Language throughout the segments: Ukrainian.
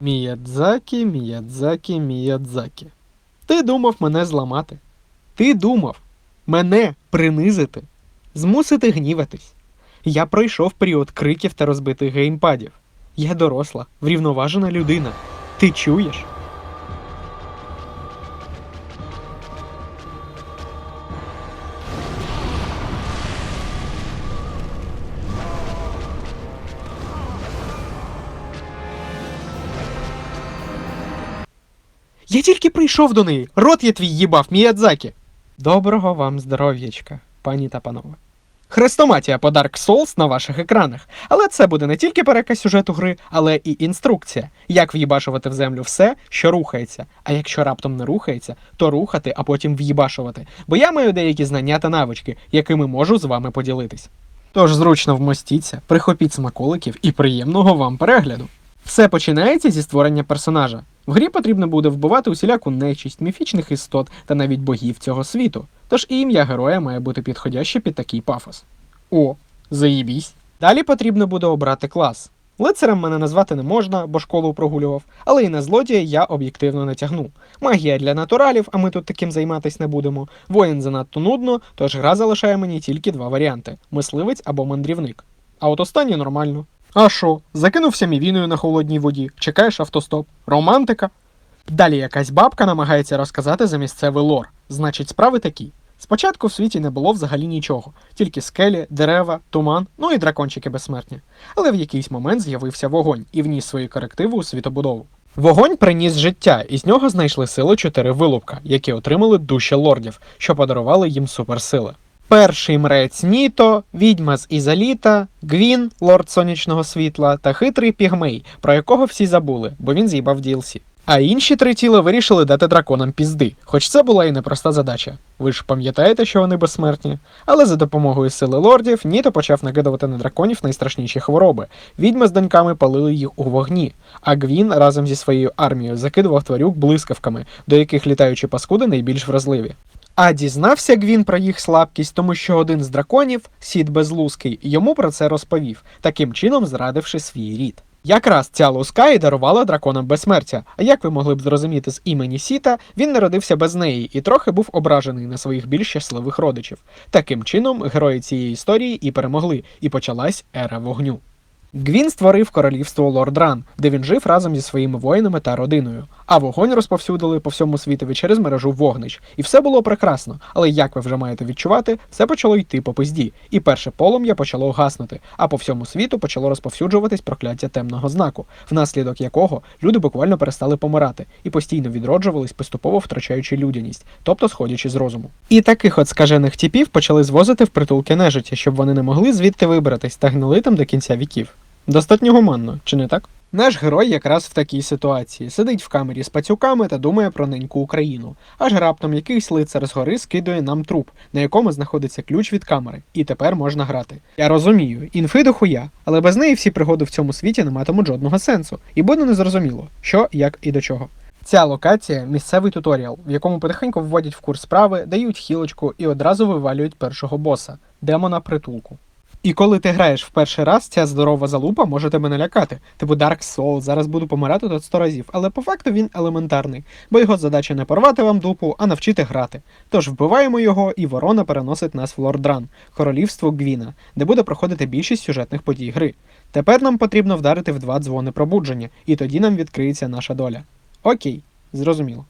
Міядзакі, Міядзакі, Міядзакі. Ти думав мене зламати. Ти думав мене принизити, змусити гніватись. Я пройшов період криків та розбитих геймпадів. Я доросла, врівноважена людина. Ти чуєш? Тільки прийшов до неї. Рот я твій їбав, Міядзакі. Доброго вам здоров'ячка, пані та панове. Хрестоматія по Dark Souls на ваших екранах. Але це буде не тільки переказ сюжету гри, але і інструкція, як в'їбашувати в землю все, що рухається. А якщо раптом не рухається, то рухати, а потім в'їбашувати. Бо я маю деякі знання та навички, якими можу з вами поділитись. Тож зручно вмостіться, прихопіть смаколиків і приємного вам перегляду. Все починається зі створення персонажа. В грі потрібно буде вбивати усіляку нечисть, міфічних істот та навіть богів цього світу. Тож і ім'я героя має бути підходяще під такий пафос. О, заїбісь. Далі потрібно буде обрати клас. Лицарем мене назвати не можна, бо школу прогулював, але і на злодія я об'єктивно не тягну. Магія для натуралів, а ми тут таким займатись не будемо. Воїн занадто нудно, тож гра залишає мені тільки два варіанти: мисливець або мандрівник. А от останнє нормально. А що, закинувся мівіною на холодній воді, чекаєш автостоп. Романтика. Далі якась бабка намагається розказати за місцевий лор. Значить, справи такі. Спочатку в світі не було взагалі нічого, тільки скелі, дерева, туман, ну і дракончики безсмертні. Але в якийсь момент з'явився вогонь і вніс свої корективи у світобудову. Вогонь приніс життя, і з нього знайшли сили чотири вилупка, які отримали душі лордів, що подарували їм суперсили. Перший мрець Ніто, відьма з Ізаліта, Гвін, лорд сонячного світла та хитрий пігмей, про якого всі забули, бо він з'їбав DLC. А інші три тіла вирішили дати драконам пізди, хоч це була і непроста задача. Ви ж пам'ятаєте, що вони безсмертні? Але за допомогою сили лордів Ніто почав накидувати на драконів найстрашніші хвороби. Відьми з доньками палили їх у вогні, а Гвін разом зі своєю армією закидував тварюк блискавками, до яких літаючі паскуди найбільш вразливі. А дізнався Гвін про їх слабкість, тому що один з драконів, Сід Безлузкий, йому про це розповів, таким чином зрадивши свій рід. Якраз ця луска і дарувала драконам безсмертя. А як ви могли б зрозуміти з імені Сіта, він народився без неї і трохи був ображений на своїх більш щасливих родичів. Таким чином, герої цієї історії і перемогли, і почалась ера вогню. Гвін створив королівство Лордран, де він жив разом зі своїми воїнами та родиною. А вогонь розповсюдили по всьому світові через мережу вогнич. І все було прекрасно. Але як ви вже маєте відчувати, все почало йти по пизді. І перше полум'я почало гаснути, а по всьому світу почало розповсюджуватись прокляття темного знаку, внаслідок якого люди буквально перестали помирати і постійно відроджувались, поступово втрачаючи людяність, тобто сходячи з розуму. І таких от скажених типів почали звозити в притулки нежиття, щоб вони не могли звідти вибратись та гнили там до кінця віків. Достатньо гуманно, чи не так? Наш герой якраз в такій ситуації сидить в камері з пацюками та думає про неньку Україну. Аж раптом якийсь лицар згори скидує нам труп, на якому знаходиться ключ від камери, і тепер можна грати. Я розумію, інфи до хуя, але без неї всі пригоди в цьому світі не матимуть жодного сенсу, і буде незрозуміло, що, як і до чого. Ця локація місцевий туторіал, в якому потихеньку вводять в курс справи, дають хілочку і одразу вивалюють першого боса демона притулку. І коли ти граєш в перший раз, ця здорова залупа може тебе налякати. Типу Dark Souls, зараз буду помирати тут 100 разів, але по факту він елементарний, бо його задача не порвати вам дупу, а навчити грати. Тож вбиваємо його, і ворона переносить нас в Лордран, королівство Гвіна, де буде проходити більшість сюжетних подій гри. Тепер нам потрібно вдарити в два дзвони пробудження, і тоді нам відкриється наша доля. Окей, зрозуміло.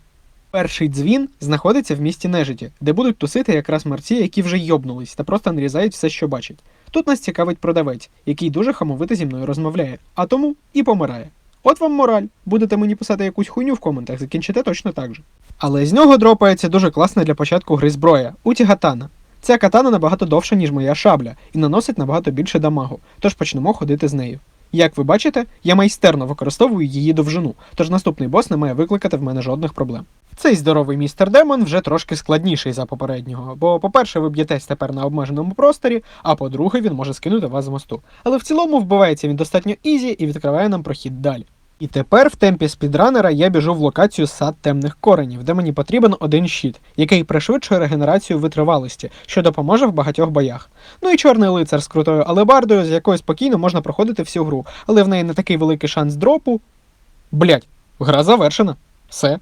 Перший дзвін знаходиться в місті нежиті, де будуть тусити якраз мерці, які вже йобнулись та просто нарізають все, що бачать. Тут нас цікавить продавець, який дуже хамовито зі мною розмовляє, а тому і помирає. От вам мораль. Будете мені писати якусь хуйню в коментах, закінчите точно так же. Але з нього дропається дуже класна для початку гри зброя Уті Гатана. Ця катана набагато довша, ніж моя шабля, і наносить набагато більше дамагу, тож почнемо ходити з нею. Як ви бачите, я майстерно використовую її довжину, тож наступний бос не має викликати в мене жодних проблем. Цей здоровий містер Демон вже трошки складніший за попереднього, бо, по-перше, ви б'єтесь тепер на обмеженому просторі, а по-друге, він може скинути вас з мосту. Але в цілому вбивається він достатньо ізі і відкриває нам прохід далі. І тепер в темпі спідранера я біжу в локацію сад темних коренів, де мені потрібен один щит, який пришвидшує регенерацію витривалості, що допоможе в багатьох боях. Ну і чорний лицар з крутою алебардою, з якою спокійно можна проходити всю гру, але в неї не такий великий шанс дропу. Блять, гра завершена. Все.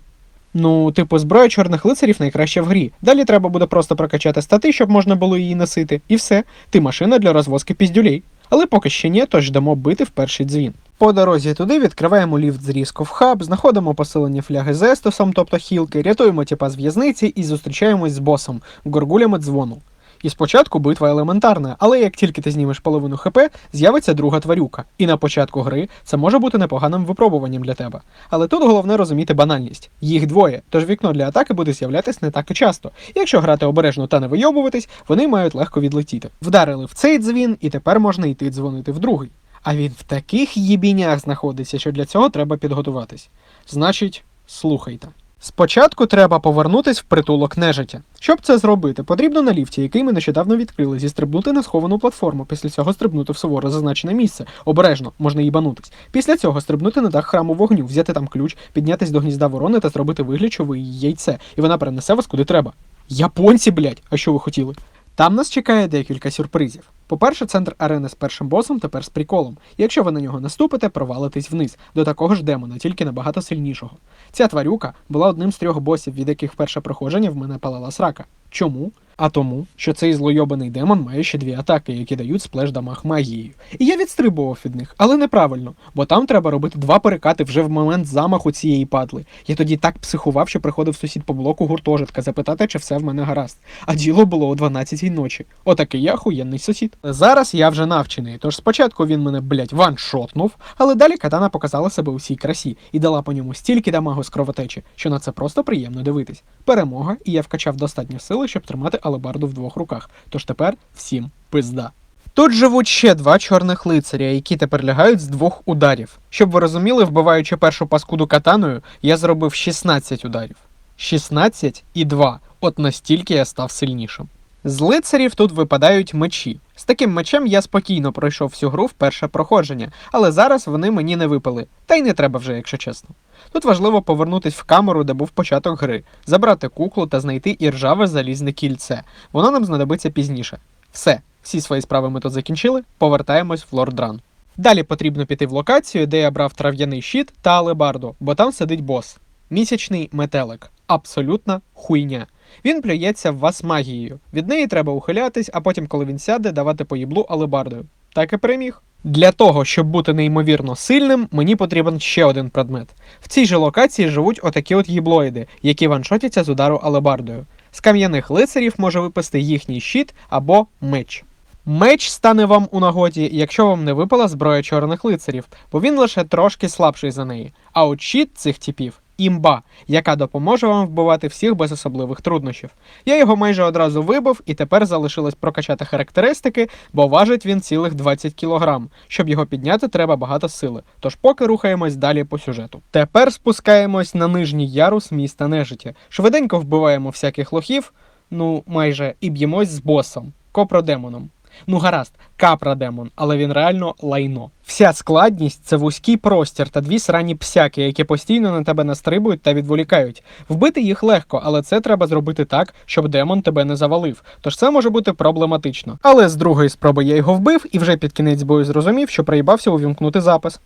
Ну, типу, зброя чорних лицарів найкраща в грі. Далі треба буде просто прокачати стати, щоб можна було її носити. І все. Ти машина для розвозки піздюлей. Але поки ще ні, тож йдемо бити в перший дзвін. По дорозі туди відкриваємо ліфт з різко в хаб, знаходимо посилені фляги з естосом, тобто хілки, рятуємо тіпа з в'язниці і зустрічаємось з босом, горгулями дзвону. І спочатку битва елементарна, але як тільки ти знімеш половину ХП, з'явиться друга тварюка. І на початку гри це може бути непоганим випробуванням для тебе. Але тут головне розуміти банальність. Їх двоє, тож вікно для атаки буде з'являтись не так і часто. Якщо грати обережно та не вийобуватись, вони мають легко відлетіти. Вдарили в цей дзвін, і тепер можна йти дзвонити в другий. А він в таких їбінях знаходиться, що для цього треба підготуватись. Значить, слухайте. Спочатку треба повернутись в притулок нежиття. Щоб це зробити, потрібно на ліфті, який ми нещодавно відкрили, зістрибнути на сховану платформу, після цього стрибнути в суворо зазначене місце. Обережно, можна їбанутись. Після цього стрибнути на дах храму вогню, взяти там ключ, піднятись до гнізда ворони та зробити вигляд, що ви її яйце, і вона перенесе вас куди треба. Японці, блять, а що ви хотіли? Там нас чекає декілька сюрпризів. По-перше, центр арени з першим босом тепер з приколом. Якщо ви на нього наступите, провалитесь вниз до такого ж демона, тільки набагато сильнішого. Ця тварюка була одним з трьох босів, від яких перше проходження в мене палала срака. Чому? А тому, що цей злойобаний демон має ще дві атаки, які дають сплеш дамаг магією. І я відстрибував від них, але неправильно, бо там треба робити два перекати вже в момент замаху цієї падли. Я тоді так психував, що приходив сусід по блоку гуртожитка запитати, чи все в мене гаразд. А діло було о 12-й ночі. Отакий я охуєнний сусід. Зараз я вже навчений, тож спочатку він мене, блять, ваншотнув, але далі катана показала себе у всій красі і дала по ньому стільки дамагу з кровотечі, що на це просто приємно дивитись. Перемога, і я вкачав достатньо сили, щоб тримати алебарду в двох руках. Тож тепер всім пизда. Тут живуть ще два чорних лицаря, які тепер лягають з двох ударів. Щоб ви розуміли, вбиваючи першу паскуду катаною, я зробив 16 ударів. 16 і 2. От настільки я став сильнішим. З лицарів тут випадають мечі. З таким мечем я спокійно пройшов всю гру в перше проходження, але зараз вони мені не випали. Та й не треба вже, якщо чесно. Тут важливо повернутись в камеру, де був початок гри, забрати куклу та знайти іржаве залізне кільце. Воно нам знадобиться пізніше. Все, всі свої справи ми тут закінчили, повертаємось в Лордран. Далі потрібно піти в локацію, де я брав трав'яний щит та алебарду, бо там сидить бос. Місячний метелик. Абсолютна хуйня. Він плюється в вас магією. Від неї треба ухилятись, а потім, коли він сяде, давати по їблу алебардою. Так і переміг. Для того, щоб бути неймовірно сильним, мені потрібен ще один предмет. В цій же локації живуть отакі от їблоїди, які ваншотяться з удару алебардою. З кам'яних лицарів може випасти їхній щит або меч. Меч стане вам у нагоді, якщо вам не випала зброя чорних лицарів, бо він лише трошки слабший за неї. А от щит цих типів імба, яка допоможе вам вбивати всіх без особливих труднощів. Я його майже одразу вибив, і тепер залишилось прокачати характеристики, бо важить він цілих 20 кг. Щоб його підняти, треба багато сили. Тож поки рухаємось далі по сюжету. Тепер спускаємось на нижній ярус міста нежиття. Швиденько вбиваємо всяких лохів, ну майже, і б'ємось з босом, копродемоном. Ну гаразд, капра-демон, але він реально лайно. Вся складність це вузький простір та дві срані псяки, які постійно на тебе настрибують та відволікають. Вбити їх легко, але це треба зробити так, щоб демон тебе не завалив. Тож це може бути проблематично. Але з другої спроби я його вбив і вже під кінець бою зрозумів, що проїбався увімкнути запис.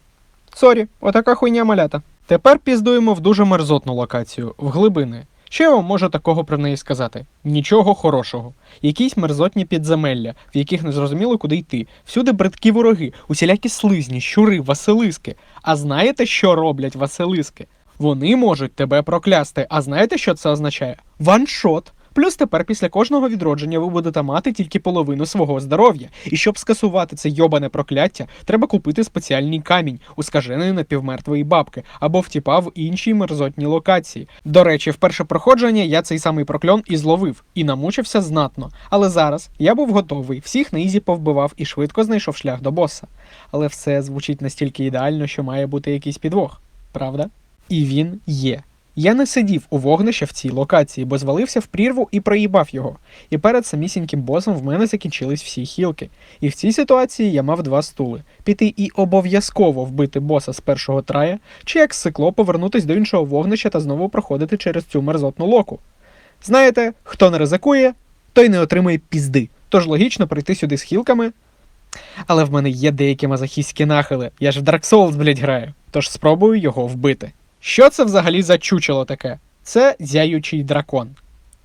Сорі, отака хуйня малята. Тепер піздуємо в дуже мерзотну локацію, в глибини. Що я вам можу такого про неї сказати? Нічого хорошого. Якісь мерзотні підземелля, в яких не зрозуміло, куди йти. Всюди бридкі вороги, усілякі слизні, щури, василиски. А знаєте, що роблять василиски? Вони можуть тебе проклясти. А знаєте, що це означає? Ваншот. Плюс тепер після кожного відродження ви будете мати тільки половину свого здоров'я. І щоб скасувати це йобане прокляття, треба купити спеціальний камінь у скаженої напівмертвої бабки або втіпа в іншій мерзотній локації. До речі, в перше проходження я цей самий прокльон і зловив, і намучився знатно. Але зараз я був готовий, всіх на ізі повбивав і швидко знайшов шлях до боса. Але все звучить настільки ідеально, що має бути якийсь підвох, правда? І він є. Я не сидів у вогнище в цій локації, бо звалився в прірву і проїбав його. І перед самісіньким босом в мене закінчились всі хілки. І в цій ситуації я мав два стули: піти і обов'язково вбити боса з першого трая, чи як сикло повернутись до іншого вогнища та знову проходити через цю мерзотну локу. Знаєте, хто не ризикує, той не отримує пізди. Тож логічно прийти сюди з хілками. Але в мене є деякі мазохістські нахили. Я ж в Dark Souls, блядь, граю. тож спробую його вбити. Що це взагалі за чучело таке? Це зяючий дракон.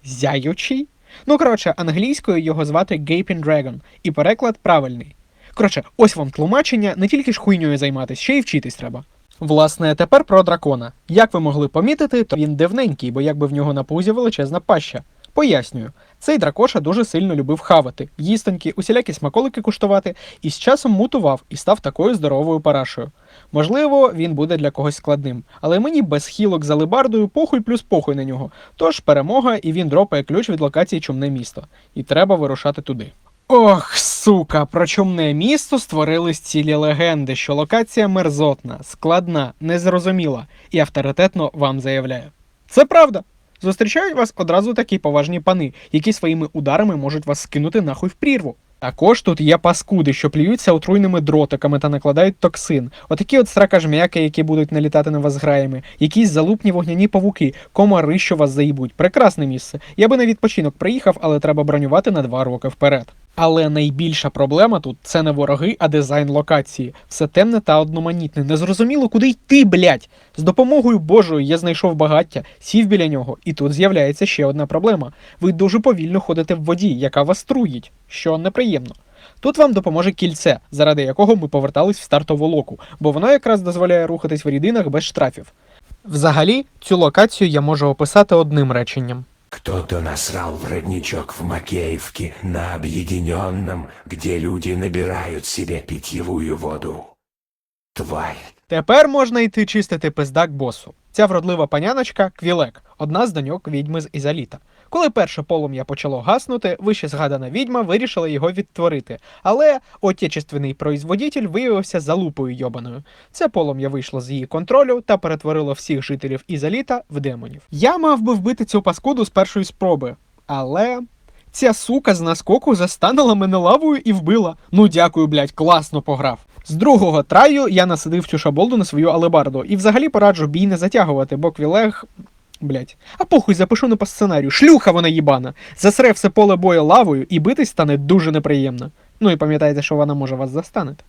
Зяючий? Ну, коротше, англійською його звати Gaping Dragon, і переклад правильний. Коротше, ось вам тлумачення, не тільки ж хуйньою займатися, ще й вчитись треба. Власне, тепер про дракона. Як ви могли помітити, то він дивненький, бо якби в нього на пузі величезна паща. Пояснюю, цей дракоша дуже сильно любив хавати, їстоньки, усілякі смаколики куштувати, і з часом мутував і став такою здоровою парашою. Можливо, він буде для когось складним, але мені без хілок за лебардою похуй плюс похуй на нього. Тож перемога, і він дропає ключ від локації чумне місто. І треба вирушати туди. Ох, сука, про чумне місто створились цілі легенди, що локація мерзотна, складна, незрозуміла і авторитетно вам заявляю. Це правда. Зустрічають вас одразу такі поважні пани, які своїми ударами можуть вас скинути нахуй в прірву. Також тут є паскуди, що плюються отруйними дротиками та накладають токсин. Отакі от сракажм'яки, які будуть налітати на вас граями, якісь залупні вогняні павуки, комари, що вас заїбуть. Прекрасне місце. Я би на відпочинок приїхав, але треба бронювати на два роки вперед. Але найбільша проблема тут це не вороги, а дизайн локації. Все темне та одноманітне. Незрозуміло, куди йти, блять. З допомогою Божою я знайшов багаття, сів біля нього, і тут з'являється ще одна проблема. Ви дуже повільно ходите в воді, яка вас труїть, що неприємно. Тут вам допоможе кільце, заради якого ми повертались в стартову локу, бо воно якраз дозволяє рухатись в рідинах без штрафів. Взагалі, цю локацію я можу описати одним реченням. Кто-то насрал родничок в Макеевке на объединенном, где люди набирают себе питьевую воду. Тварь. Тепер можна йти чистити пиздак босу. Ця вродлива паняночка Квілек, одна з доньок відьми з Ізаліта. Коли перше полум'я почало гаснути, вище згадана відьма вирішила його відтворити, але отечественний производитель виявився залупою йобаною. Це полум'я вийшло з її контролю та перетворило всіх жителів Ізаліта в демонів. Я мав би вбити цю паскуду з першої спроби, але. Ця сука з наскоку застанила мене лавою і вбила. Ну дякую, блядь, класно пограв. З другого траю я насадив цю шаболду на свою алебарду і взагалі пораджу бій не затягувати, бо квілег. Блять. А похуй запишу не по сценарію. Шлюха вона їбана. Засре все поле бою лавою і битись стане дуже неприємно. Ну і пам'ятайте, що вона може вас застанити.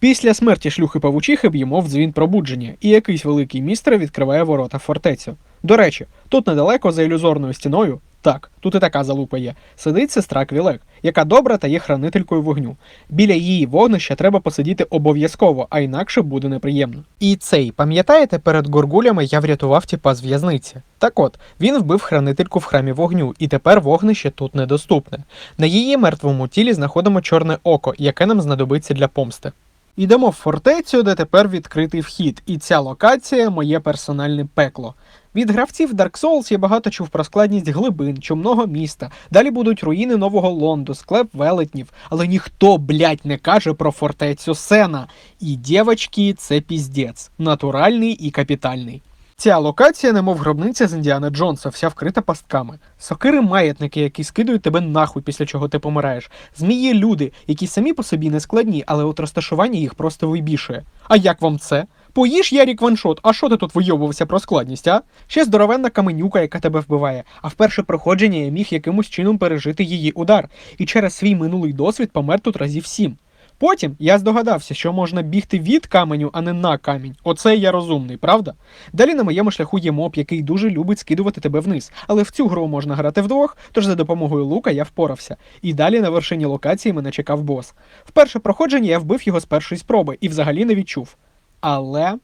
Після смерті шлюхи павучихи б'ємо в дзвін пробудження, і якийсь великий містер відкриває ворота фортецю. До речі, тут недалеко за ілюзорною стіною, так, тут і така залупа є, сидить сестра Квілек, яка добра та є хранителькою вогню. Біля її вогнища треба посидіти обов'язково, а інакше буде неприємно. І цей, пам'ятаєте, перед горгулями я врятував тіпа з в'язниці. Так от, він вбив хранительку в храмі вогню, і тепер вогнище тут недоступне. На її мертвому тілі знаходимо чорне око, яке нам знадобиться для помсти. Йдемо в фортецю, де тепер відкритий вхід, і ця локація моє персональне пекло. Від гравців Dark Souls я багато чув про складність глибин, чумного міста. Далі будуть руїни нового Лонду, склеп велетнів, але ніхто, блядь, не каже про фортецю Сена. І дівочки, це піздець, натуральний і капітальний. Ця локація, немов гробниця з Індіана Джонса, вся вкрита пастками. Сокири маятники, які скидують тебе нахуй, після чого ти помираєш. Змії люди, які самі по собі не складні, але от розташування їх просто вибішує. А як вам це? Поїж Ярік ваншот, а що ти тут вийовувався про складність, а? Ще здоровенна каменюка, яка тебе вбиває, а в перше проходження я міг якимось чином пережити її удар, і через свій минулий досвід помер тут разів сім. Потім я здогадався, що можна бігти від каменю, а не на камінь. Оце я розумний, правда? Далі на моєму шляху є моб, який дуже любить скидувати тебе вниз. Але в цю гру можна грати вдвох, тож за допомогою лука я впорався. І далі на вершині локації мене чекав бос. В перше проходження я вбив його з першої спроби і взагалі не відчув. Але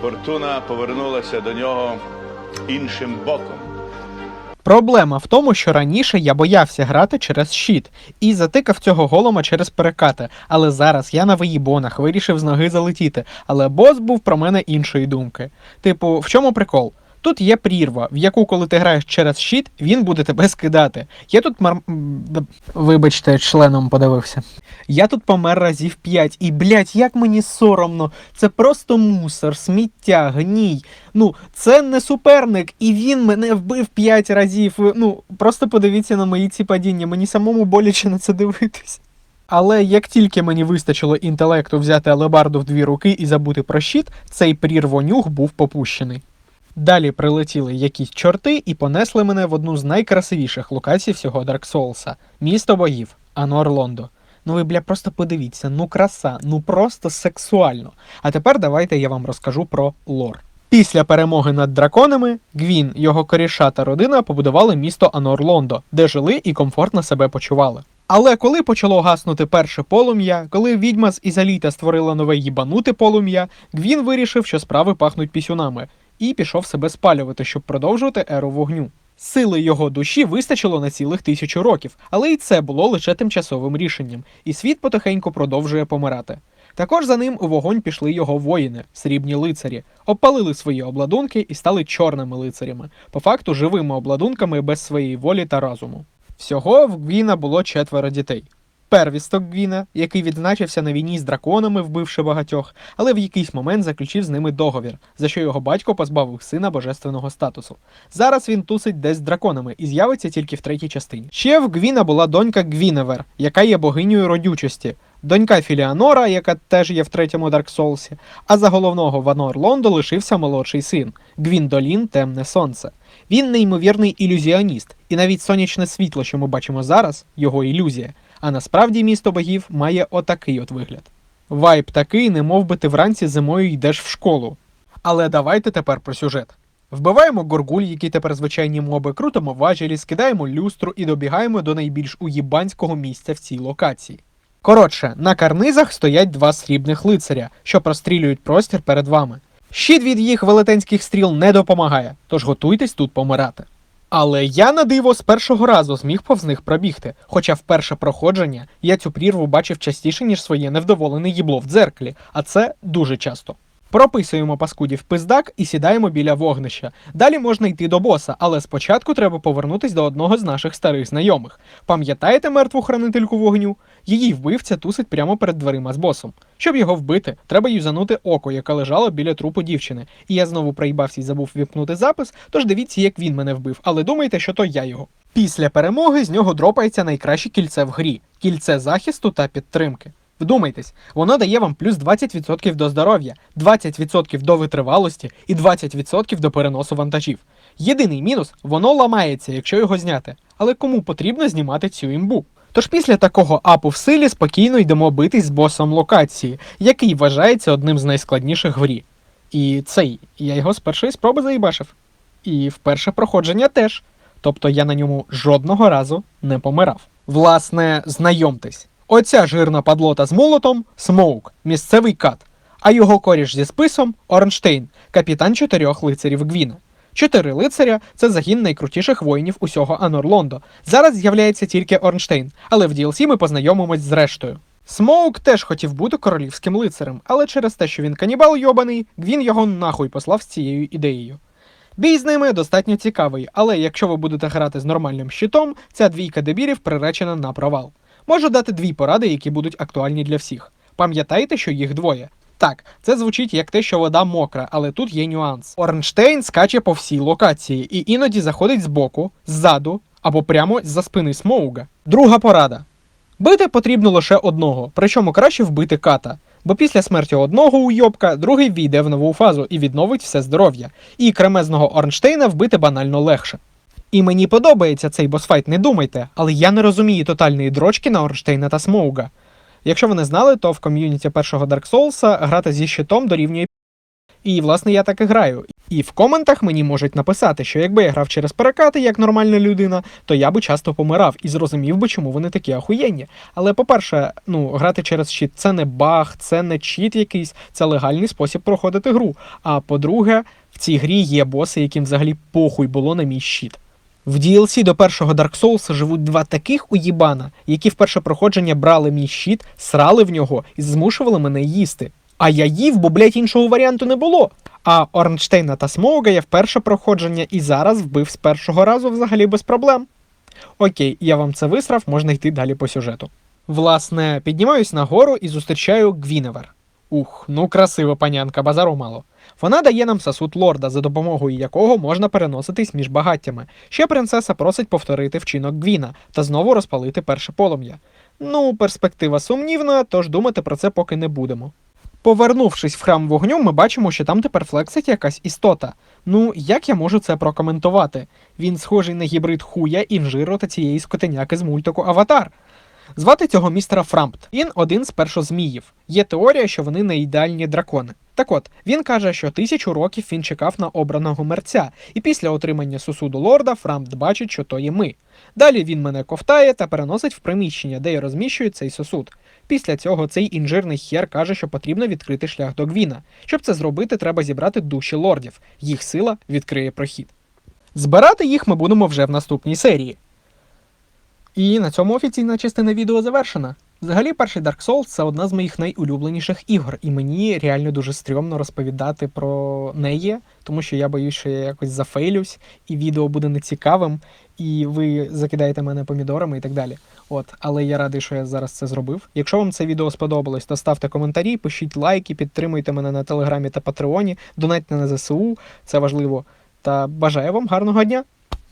Фортуна повернулася до нього іншим боком. Проблема в тому, що раніше я боявся грати через щит і затикав цього голома через перекати. Але зараз я на виїбонах вирішив з ноги залетіти. Але бос був про мене іншої думки. Типу, в чому прикол? Тут є прірва, в яку, коли ти граєш через щит, він буде тебе скидати. Я тут мар... Вибачте, членом подивився. Я тут помер разів п'ять, і блять, як мені соромно. Це просто мусор, сміття, гній. Ну, це не суперник, і він мене вбив п'ять разів. Ну, просто подивіться на мої ці падіння, мені самому боляче на це дивитись. Але як тільки мені вистачило інтелекту взяти алебарду в дві руки і забути про щит, цей прірвонюх був попущений. Далі прилетіли якісь чорти і понесли мене в одну з найкрасивіших локацій всього Dark Souls – місто богів Анор Лондо. Ну ви, бля, просто подивіться, ну краса, ну просто сексуально. А тепер давайте я вам розкажу про лор. Після перемоги над драконами Гвін, його коріша та родина побудували місто Анор-Лондо, де жили і комфортно себе почували. Але коли почало гаснути перше полум'я, коли відьма з Ізаліта створила нове їбануте полум'я, Гвін вирішив, що справи пахнуть пісюнами, і пішов себе спалювати, щоб продовжувати еру вогню. Сили його душі вистачило на цілих тисячу років, але і це було лише тимчасовим рішенням, і світ потихеньку продовжує помирати. Також за ним у вогонь пішли його воїни, срібні лицарі, обпалили свої обладунки і стали чорними лицарями, по факту живими обладунками без своєї волі та розуму. Всього в Гвіна було четверо дітей. Первісток Гвіна, який відзначився на війні з драконами, вбивши багатьох, але в якийсь момент заключив з ними договір, за що його батько позбавив сина божественного статусу. Зараз він тусить десь з драконами і з'явиться тільки в третій частині. Ще в Гвіна була донька Гвіневер, яка є богинею родючості, донька Філіанора, яка теж є в третьому Дарк Соулсі, а за головного Ванор Лондо лишився молодший син Гвіндолін Темне Сонце. Він неймовірний ілюзіоніст, і навіть сонячне світло, що ми бачимо зараз, його ілюзія. А насправді місто богів має отакий от вигляд. Вайб такий, не мов би ти вранці зимою йдеш в школу. Але давайте тепер про сюжет. Вбиваємо горгуль, які тепер звичайні моби, крутимо важелі, скидаємо люстру і добігаємо до найбільш уїбанського місця в цій локації. Коротше, на карнизах стоять два срібних лицаря, що прострілюють простір перед вами. Щит від їх велетенських стріл не допомагає, тож готуйтесь тут помирати. Але я на диво з першого разу зміг повз них пробігти, хоча в перше проходження я цю прірву бачив частіше, ніж своє невдоволене їбло в дзеркалі, а це дуже часто. Прописуємо паскудів пиздак і сідаємо біля вогнища. Далі можна йти до боса, але спочатку треба повернутись до одного з наших старих знайомих. Пам'ятаєте мертву хранительку вогню? Її вбивця тусить прямо перед дверима з босом. Щоб його вбити, треба юзанути око, яке лежало біля трупу дівчини. І я знову проїбався і забув віпнути запис, тож дивіться, як він мене вбив, але думайте, що то я його. Після перемоги з нього дропається найкраще кільце в грі кільце захисту та підтримки. Вдумайтесь, воно дає вам плюс 20% до здоров'я, 20% до витривалості і 20% до переносу вантажів. Єдиний мінус воно ламається, якщо його зняти. Але кому потрібно знімати цю імбу? Тож після такого апу в силі спокійно йдемо битись з босом локації, який вважається одним з найскладніших в грі. І цей, я його з першої спроби заїбашив. І вперше проходження теж. Тобто я на ньому жодного разу не помирав. Власне, знайомтесь. Оця жирна падлота з молотом Смоук, місцевий кат, а його коріш зі списом Орнштейн, капітан чотирьох лицарів Гвіна. Чотири лицаря це загін найкрутіших воїнів усього Анорлондо. Зараз з'являється тільки Орнштейн, але в DLC ми познайомимось з рештою. Смоук теж хотів бути королівським лицарем, але через те, що він канібал йобаний, Гвін його нахуй послав з цією ідеєю. Бій з ними достатньо цікавий, але якщо ви будете грати з нормальним щитом, ця двійка дебілів приречена на провал. Можу дати дві поради, які будуть актуальні для всіх. Пам'ятайте, що їх двоє. Так, це звучить як те, що вода мокра, але тут є нюанс. Орнштейн скаче по всій локації і іноді заходить збоку, ззаду або прямо з-за спини Смоуга. Друга порада. Бити потрібно лише одного, причому краще вбити ката. Бо після смерті одного уйобка другий війде в нову фазу і відновить все здоров'я. І кремезного Орнштейна вбити банально легше. І мені подобається цей босфайт, не думайте, але я не розумію тотальної дрочки на Орнштейна та Смоуга. Якщо ви не знали, то в ком'юніті першого Dark Souls грати зі щитом дорівнює і, власне, я так і граю. І в коментах мені можуть написати, що якби я грав через перекати як нормальна людина, то я би часто помирав і зрозумів би, чому вони такі ахуєнні. Але по-перше, ну, грати через щит це не баг, це не чіт якийсь, це легальний спосіб проходити гру. А по-друге, в цій грі є боси, яким взагалі похуй було на мій щит. В DLC до першого Dark Souls живуть два таких уїбана, які в перше проходження брали мій щит, срали в нього і змушували мене їсти. А я їв, бо, блять, іншого варіанту не було. А Орнштейна та Смоуга я в перше проходження і зараз вбив з першого разу взагалі без проблем. Окей, я вам це висрав, можна йти далі по сюжету. Власне, піднімаюсь нагору і зустрічаю Гвіневер. Ух, ну красива панянка, базару мало. Вона дає нам сосуд лорда, за допомогою якого можна переноситись між багаттями. Ще принцеса просить повторити вчинок Гвіна та знову розпалити перше полум'я. Ну, перспектива сумнівна, тож думати про це поки не будемо. Повернувшись в храм вогню, ми бачимо, що там тепер флексить якась істота. Ну, як я можу це прокоментувати? Він схожий на гібрид хуя, інжиру та цієї скотиняки з мультику Аватар. Звати цього містера Фрампт. Він один з першозміїв. Є теорія, що вони не ідеальні дракони. Так от, він каже, що тисячу років він чекав на обраного мерця, і після отримання сусуду лорда Фрампт бачить, що то є ми. Далі він мене ковтає та переносить в приміщення, де я розміщую цей сосуд. Після цього цей інжирний хер каже, що потрібно відкрити шлях до Гвіна. Щоб це зробити, треба зібрати душі лордів. Їх сила відкриє прохід. Збирати їх ми будемо вже в наступній серії. І на цьому офіційна частина відео завершена. Взагалі, перший Dark Souls це одна з моїх найулюбленіших ігор, і мені реально дуже стрьомно розповідати про неї, тому що я боюсь, що я якось зафейлюсь, і відео буде нецікавим, і ви закидаєте мене помідорами і так далі. От, але я радий, що я зараз це зробив. Якщо вам це відео сподобалось, то ставте коментарі, пишіть лайки, підтримуйте мене на телеграмі та патреоні, донатьте на ЗСУ, це важливо. Та бажаю вам гарного дня!